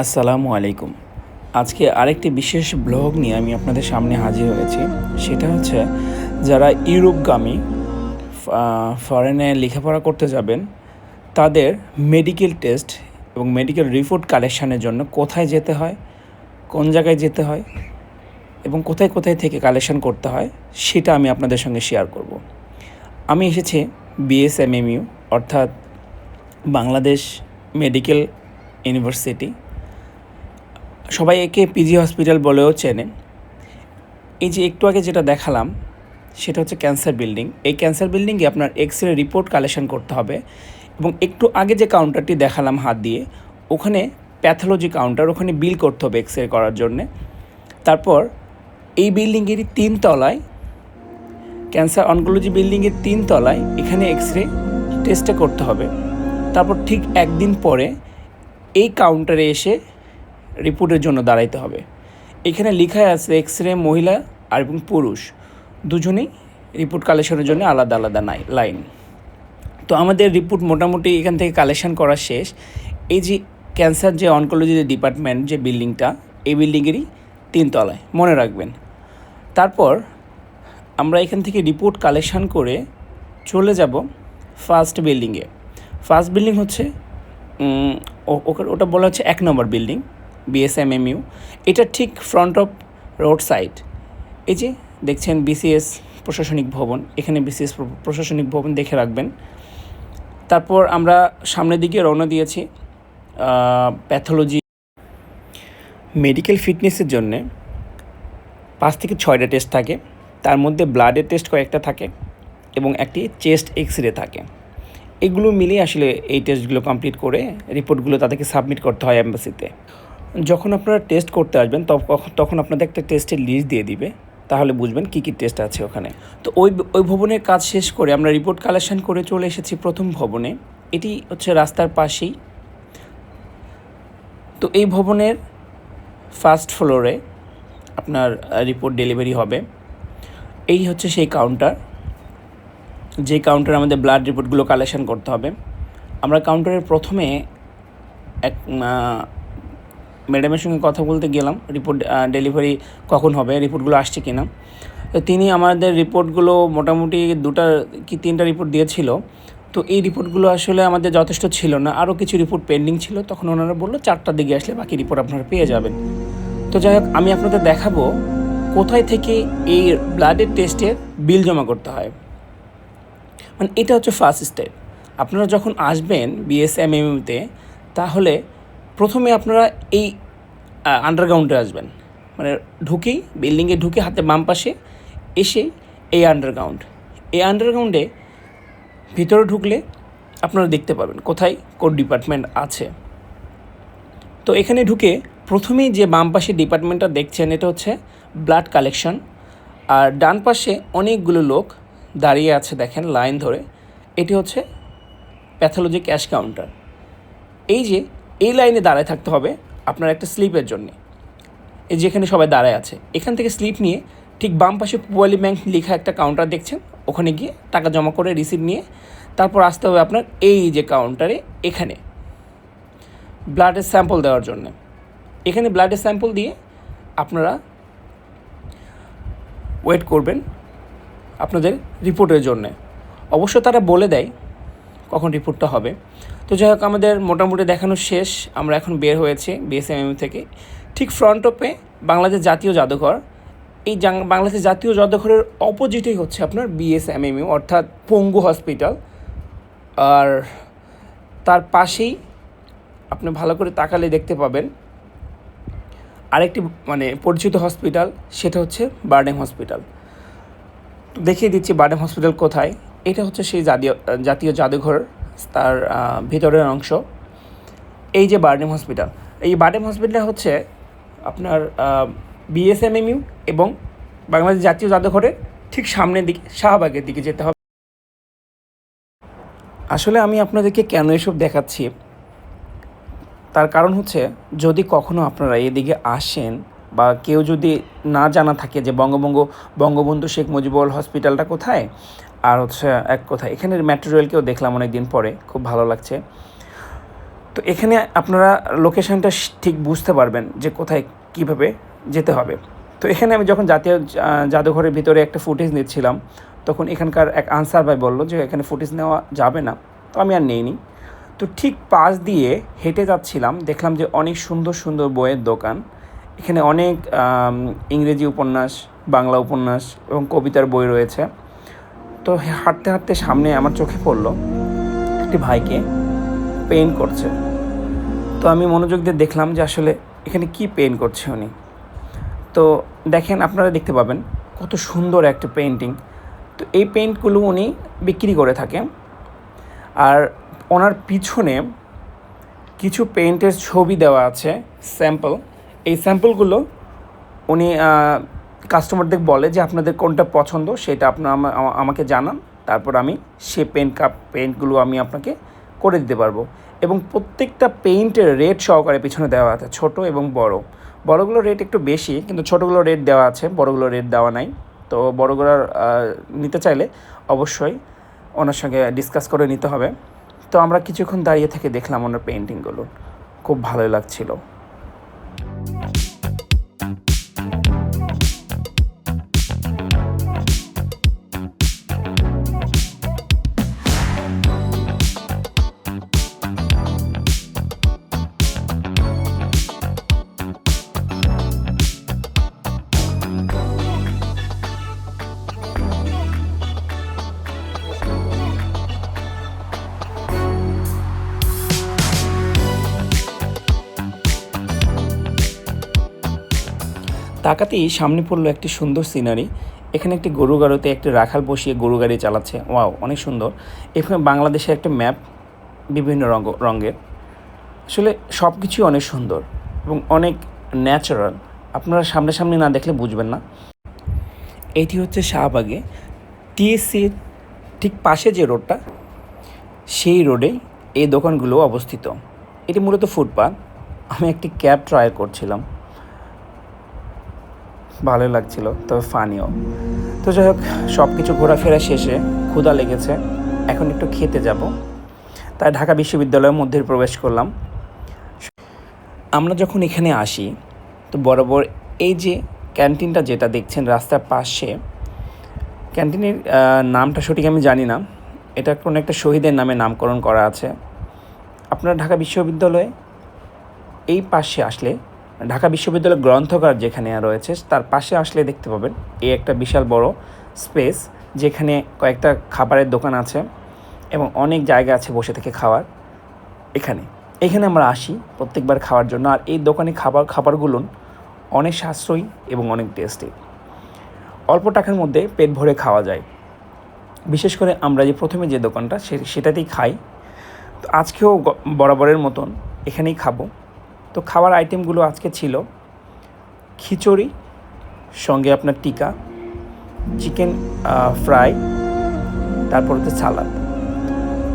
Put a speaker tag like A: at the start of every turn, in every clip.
A: আসসালামু আলাইকুম। আজকে আরেকটি বিশেষ ব্লগ নিয়ে আমি আপনাদের সামনে হাজির হয়েছি। সেটা হচ্ছে যারা ইউরোপগামী ফরেনে লেখাপড়া করতে যাবেন, তাদের মেডিকেল টেস্ট এবং মেডিকেল রিপোর্ট কালেকশানের জন্য কোথায় যেতে হয়, কোন জায়গায় যেতে হয় এবং কোথায় কোথায় থেকে কালেকশন করতে হয়, সেটা আমি আপনাদের সঙ্গে শেয়ার করব। আমি এসেছি বিএসএমএমইউ অর্থাৎ বাংলাদেশ মেডিকেল ইউনিভার্সিটি সবাই একে পিজি হসপিটাল বলেও চেনে। এই যে একটু আগে যেটা দেখালাম, সেটা হচ্ছে ক্যান্সার বিল্ডিং এই ক্যান্সার বিল্ডিংয়ে আপনার এক্স রে রিপোর্ট কালেকশন করতে হবে এবং একটু আগে যে কাউন্টারটি দেখালাম হাত দিয়ে, ওখানে প্যাথোলজি কাউন্টার ওখানে বিল করতে হবে এক্স রে করার জন্যে। তারপর এই বিল্ডিংয়েরই তিন তলায় ক্যান্সার অনকোলজি বিল্ডিংয়ের তিন তলায় এখানে এক্স রে টেস্টটা করতে হবে। তারপর ঠিক একদিন পরে এই কাউন্টারে এসে রিপোর্টের জন্য দাঁড়াইতে হবে। এখানে লেখা আছে এক্স রে মহিলা আর এবং পুরুষ। দুজনেই রিপোর্ট কালেকশনের জন্য আলাদা আলাদা নাই লাইন তো আমাদের রিপোর্ট মোটামুটি এখান থেকে কালেকশন করা শেষ। এই যে ক্যান্সার যে অনকোলজি যে ডিপার্টমেন্ট যে বিল্ডিংটা এই বিল্ডিংয়েরই তিনতলায় মনে রাখবেন। তারপর আমরা এখান থেকে রিপোর্ট কালেকশন করে চলে যাব ফার্স্ট বিল্ডিংয়ে ফার্স্ট বিল্ডিং হচ্ছে ওটা বলা হচ্ছে এক নম্বর বিল্ডিং বিএসএমএমইউ এটা ঠিক ফ্রন্ট অফ রোড সাইড এই যে দেখছেন বিসিএস প্রশাসনিক ভবন, এখানে বিসিএস প্রশাসনিক ভবন দেখে রাখবেন। তারপর আমরা সামনের দিকে রওনা দিয়েছি প্যাথোলজি মেডিকেল ফিটনেসের জন্যে। পাঁচ থেকে ছয়টা টেস্ট থাকে, তার মধ্যে ব্লাডের টেস্ট কয়েকটা থাকে এবং একটি চেস্ট এক্স রে থাকে। এগুলো মিলিয়ে আসলে এই টেস্টগুলো কমপ্লিট করে রিপোর্টগুলো তাদেরকে সাবমিট করতে হয় অ্যাম্বাসিতে যখন আপনারা টেস্ট করতে আসবেন তখন তখন আপনাদের একটা টেস্টের লিস্ট দিয়ে দিবে। তাহলে বুঝবেন কী কী টেস্ট আছে ওখানে। তো ওই ওই ভবনের কাজ শেষ করে আমরা রিপোর্ট কালেকশন করে চলে এসেছি প্রথম ভবনে। এটি হচ্ছে রাস্তার পাশেই। তো এই ভবনের ফার্স্ট ফ্লোরে আপনার রিপোর্ট ডেলিভারি হবে। এই হচ্ছে সেই কাউন্টার যে কাউন্টারে আমাদের ব্লাড রিপোর্টগুলো কালেকশন করতে হবে। আমরা কাউন্টারের প্রথমে এক ম্যাডামের সঙ্গে কথা বলতে গেলাম রিপোর্ট ডেলিভারি কখন হবে রিপোর্টগুলো আসছে কিনা। তো তিনি আমাদের রিপোর্টগুলো মোটামুটি দুটা কি তিনটা রিপোর্ট দিয়েছিল। তো এই রিপোর্টগুলো আসলে আমাদের যথেষ্ট ছিল না। আরও কিছু রিপোর্ট পেন্ডিং ছিল। তখন ওনারা বলল, চারটার দিকে আসলে বাকি রিপোর্ট আপনারা পেয়ে যাবেন। তো যাই হোক, আমি আপনাদের দেখাবো কোথায় থেকে এই ব্লাডের টেস্টের বিল জমা করতে হয়। মানে এটা হচ্ছে ফার্স্ট স্টেপ আপনারা যখন আসবেন বিএসএমএমতে তাহলে প্রথমে আপনারা এই আন্ডারগ্রাউন্ডে আসবেন। মানে ঢুকেই বিল্ডিংয়ে ঢুকে হাতে বাম পাশে এসে এই আন্ডারগ্রাউন্ড এই আন্ডারগ্রাউন্ডে ভিতরে ঢুকলে আপনারা দেখতে পাবেন কোথায় কোন ডিপার্টমেন্ট আছে। তো এখানে ঢুকে প্রথমেই যে বাম পাশে ডিপার্টমেন্টটা দেখছেন, এটা হচ্ছে ব্লাড কালেকশন আর ডান পাশে অনেকগুলো লোক দাঁড়িয়ে আছে, দেখেন লাইন ধরে। এটি হচ্ছে প্যাথোলজি ক্যাশ কাউন্টার এই যে এই লাইনে দাঁড়ায় থাকতে হবে আপনার একটা স্লিপের জন্যে। এই যেখানে সবাই দাঁড়ায় আছে। এখান থেকে স্লিপ নিয়ে ঠিক বাম পাশে পুয়ালি ব্যাংক লেখা একটা কাউন্টার দেখছেন। ওখানে গিয়ে টাকা জমা করে রিসিভ নিয়ে তারপর আসতে হবে আপনার এই যে কাউন্টারে এখানে। ব্লাডের স্যাম্পল দেওয়ার জন্য। এখানে ব্লাডের স্যাম্পল দিয়ে আপনারা ওয়েট করবেন আপনাদের রিপোর্টের জন্য। অবশ্য তারা বলে দেয় কখন রিপোর্টটা হবে। তো যাই হোক, আমাদের মোটামুটি দেখানো শেষ। আমরা এখন বের হয়েছে বিএসএমএম থেকে। ঠিক ফ্রন্ট অপে বাংলাদেশ জাতীয় জাদুঘর। এই জাং- বাংলাদেশ জাতীয় জাদুঘরের অপোজিটেই হচ্ছে আপনার বিএসএমএমইউ অর্থাৎ পঙ্গু হসপিটাল আর তার পাশেই আপনি ভালো করে তাকালে দেখতে পাবেন আরেকটি মানে পরিচিত হসপিটাল সেটা হচ্ছে বার্ডেম হসপিটাল দেখিয়ে দিচ্ছি বার্ডেম হসপিটাল কোথায়। এটা হচ্ছে সেই জাতীয় জাতীয় জাদুঘর। তার ভিতরের অংশ। এই যে বার্ডেম হসপিটাল, এই বার্ডেম হসপিটাল হচ্ছে আপনার বিএসএমএমইউ এবং বাংলাদেশ জাতীয় জাদুঘরের ঠিক সামনের দিকে, শাহবাগের দিকে যেতে হবে। আসলে আমি আপনাদেরকে কেন এসব দেখাচ্ছি? তার কারণ হচ্ছে, যদি কখনো আপনারা এদিকে আসেন বা কেউ যদি না জানা থাকে যে বঙ্গবঙ্গ বঙ্গবন্ধু শেখ মুজিবুর হসপিটালটা কোথায় আর হচ্ছে এক কোথায় এখানের ম্যাটেরিয়ালকেও দেখলাম অনেক দিন পরে, খুব ভালো লাগছে। তো এখানে আপনারা লোকেশনটা ঠিক বুঝতে পারবেন যে কোথায় কীভাবে যেতে হবে। তো এখানে আমি যখন জাতীয় জাদুঘরের ভিতরে একটা ফুটেজ নিচ্ছিলাম, তখন এখানকার এক আনসার ভাই বলল যে এখানে ফুটেজ নেওয়া যাবে না। তো আমি আর নেইনি। তো ঠিক পাশ দিয়ে হেঁটে যাচ্ছিলাম, দেখলাম যে অনেক সুন্দর সুন্দর বইয়ের দোকান। এখানে অনেক ইংরেজি উপন্যাস, বাংলা উপন্যাস এবং কবিতার বই রয়েছে। তো হাঁটতে হাঁটতে সামনে আমার চোখে পড়ল একটি ভাইকে পেইন্ট করছে। তো আমি মনোযোগ দিয়ে দেখলাম যে আসলে এখানে কি পেইন্ট করছে উনি। তো দেখেন, আপনারা দেখতে পাবেন কত সুন্দর একটা পেন্টিং তো এই পেইন্টগুলো উনি বিক্রি করে থাকেন আর ওনার পিছনে কিছু পেইন্টের ছবি দেওয়া আছে স্যাম্পল এই স্যাম্পলগুলো উনি কাস্টমারদের বলে যে আপনাদের কোনটা পছন্দ, সেটা আপনার আমা- আমা- আমাকে জানান। তারপর আমি সে পেন্ট কাপ পেন্টগুলো আমি আপনাকে করে দিতে পারব। এবং প্রত্যেকটা পেইন্টের রেট সহকারে পিছনে দেওয়া আছে, ছোট এবং বড়। বড়গুলোর রেট একটু বেশি, কিন্তু ছোটোগুলোর রেট দেওয়া আছে বড়গুলোর রেট দেওয়া নাই। তো বড়গুলোর নিতে চাইলে অবশ্যই ওনার সঙ্গে ডিসকাস করে নিতে হবে। তো আমরা কিছুক্ষণ দাঁড়িয়ে থেকে দেখলাম ওনার পেন্টিংগুলো খুব ভালোই লাগছিল। তাকাতেই সামনে পড়ল একটি সুন্দর সিনারি। এখানে একটি গরু গাড়িতে একটি রাখাল বসিয়ে গরু গাড়ি চালাচ্ছে। ওয়াও, অনেক সুন্দর। এখানে বাংলাদেশের একটা ম্যাপ বিভিন্ন রঙ রঙের। আসলে সব কিছুই অনেক সুন্দর এবং অনেক ন্যাচারাল। আপনারা সামনে সামনে না দেখলে বুঝবেন না। এটি হচ্ছে শাহবাগে। টিএসসির ঠিক পাশে যে রোডটা, সেই রোডে এই দোকানগুলো অবস্থিত। এটি মূলত ফুটপাথ আমি একটি ক্যাব ট্রাই করছিলাম। ভালো লাগছিল, তবে ফানিও তো যাই হোক সব কিছু ঘোরাফেরা শেষে ক্ষুধা লেগেছে, এখন একটু খেতে যাব। তাই ঢাকা বিশ্ববিদ্যালয়ের মধ্যে প্রবেশ করলাম। আমরা যখন এখানে আসি, তো বরাবর এই যে ক্যান্টিনটা যেটা দেখছেন রাস্তার পাশে, ক্যান্টিনের নামটা সঠিক আমি জানি না। এটা কোনো একটা শহীদের নামে নামকরণ করা আছে। আপনারা ঢাকা বিশ্ববিদ্যালয়ে এই পাশে আসলে ঢাকা বিশ্ববিদ্যালয় গ্রন্থগার যেখানে রয়েছে, তার পাশে আসলে দেখতে পাবেন এই একটা বিশাল বড় স্পেস যেখানে কয়েকটা খাবারের দোকান আছে এবং অনেক জায়গা আছে বসে থেকে খাওয়ার এখানে। এখানে আমরা আসি প্রত্যেকবার খাওয়ার জন্য আর এই দোকানে খাবার, খাবারগুলো অনেক সাশ্রয়ী এবং অনেক টেস্টি অল্প টাকার মধ্যে পেট ভরে খাওয়া যায়। বিশেষ করে আমরা যে প্রথমে যে দোকানটা সে- সেটাতেই খাই। তো আজকেও বরাবরের মতন এখানেই খাব। তো খাবার আইটেমগুলো আজকে ছিল। খিচুড়ি, সঙ্গে আপনার টিকা, চিকেন ফ্রাই, তারপর হচ্ছে সালাদ।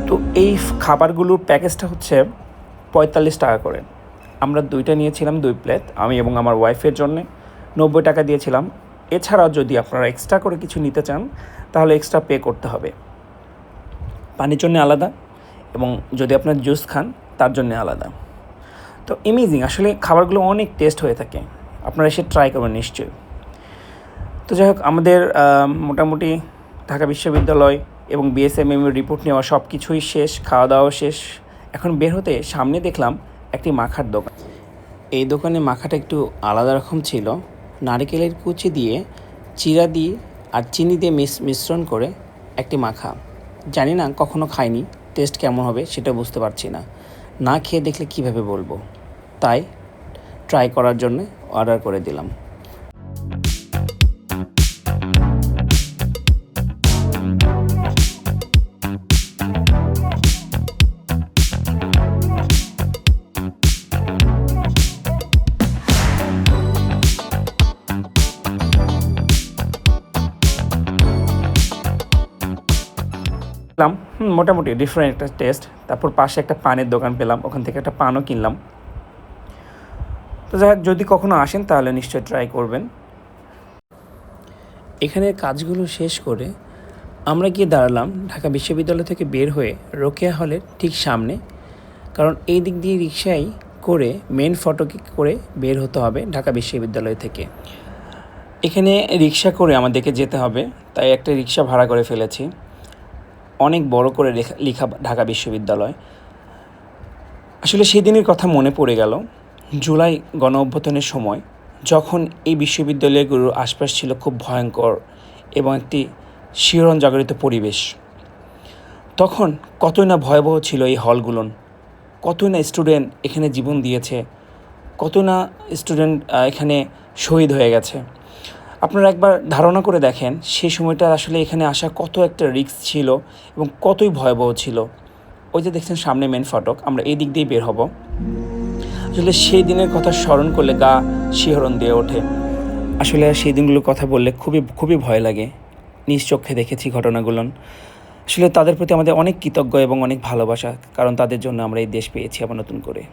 A: তো এই খাবারগুলোর প্যাকেজটা হচ্ছে পঁয়তাল্লিশ টাকা করে। আমরা দুইটা নিয়েছিলাম, দুই প্লেট। আমি এবং আমার ওয়াইফের জন্যে নব্বই টাকা দিয়েছিলাম। এছাড়াও যদি আপনারা এক্সট্রা করে কিছু নিতে চান, তাহলে এক্সট্রা পে করতে হবে। পানির জন্য আলাদা এবং যদি আপনার জুস খান, তার জন্য আলাদা। তো এমেজিং আসলে খাবারগুলো অনেক টেস্ট হয়ে থাকে। আপনারা এসে ট্রাই করবেন নিশ্চয়ই। তো যাই হোক, আমাদের মোটামুটি ঢাকা বিশ্ববিদ্যালয় এবং বিএসএমএম রিপোর্ট নেওয়া সব কিছুই শেষ খাওয়া দাওয়া শেষ এখন বের হতে সামনে দেখলাম একটি মাখার দোকান। এই দোকানে মাখাটা একটু আলাদা রকম ছিল। নারকেলের কুচি দিয়ে চিরা দিয়ে আর চিনি দিয়ে মিশ্রণ করে একটি মাখা। জানি না, কখনো খাইনি। টেস্ট কেমন হবে সেটা বুঝতে পারছি না। না খেয়ে দেখলে কীভাবে বলব? তাই ট্রাই করার জন্য অর্ডার করে দিলাম। পেলাম মোটামুটি ডিফারেন্ট একটা টেস্ট তারপর পাশে একটা পানের দোকান পেলাম, ওখান থেকে একটা পানও কিনলাম। তো যাই হোক, যদি কখনো আসেন তাহলে নিশ্চয়ই ট্রাই করবেন। এখানের কাজগুলো শেষ করে আমরা গিয়ে দাঁড়ালাম ঢাকা বিশ্ববিদ্যালয় থেকে বের হয়ে রোকেয়া হলের ঠিক সামনে। কারণ এই দিক দিয়ে রিক্সায় করে মেন ফটকে করে বের হতে হবে ঢাকা বিশ্ববিদ্যালয় থেকে। এখানে রিক্সা করে আমাদেরকে যেতে হবে, তাই একটা রিক্সা ভাড়া করে ফেলেছি। অনেক বড় করে লেখা ঢাকা বিশ্ববিদ্যালয়। আসলে সেই দিনের কথা মনে পড়ে গেল, জুলাই গণ অভ্যুত্থানের সময় যখন এই বিশ্ববিদ্যালয়গুলোর আশপাশ ছিল খুব ভয়ঙ্কর এবং একটি শিহরণ জাগরিত পরিবেশ। তখন কতই না ভয়াবহ ছিল এই হলগুলোন কতই না স্টুডেন্ট এখানে জীবন দিয়েছে কত না স্টুডেন্ট এখানে শহীদ হয়ে গেছে। আপনারা একবার ধারণা করে দেখেন, সেই সময়টা আসলে এখানে আসা কত একটা রিস্ক ছিল এবং কতই ভয়াবহ ছিল। ওই যে দেখছেন সামনে মেন ফটক, আমরা এই দিক দিয়ে বের হব। আসলে সেই দিনের কথা স্মরণ করলে গা শিহরণ দিয়ে ওঠে। আসলে সেই দিনগুলোর কথা বললে খুবই খুবই ভয় লাগে। নিজ চোখে দেখেছি ঘটনাগুলো। আসলে তাদের প্রতি আমাদের অনেক কৃতজ্ঞ এবং অনেক ভালোবাসা, কারণ তাদের জন্য আমরা এই দেশ পেয়েছি আবার নতুন করে।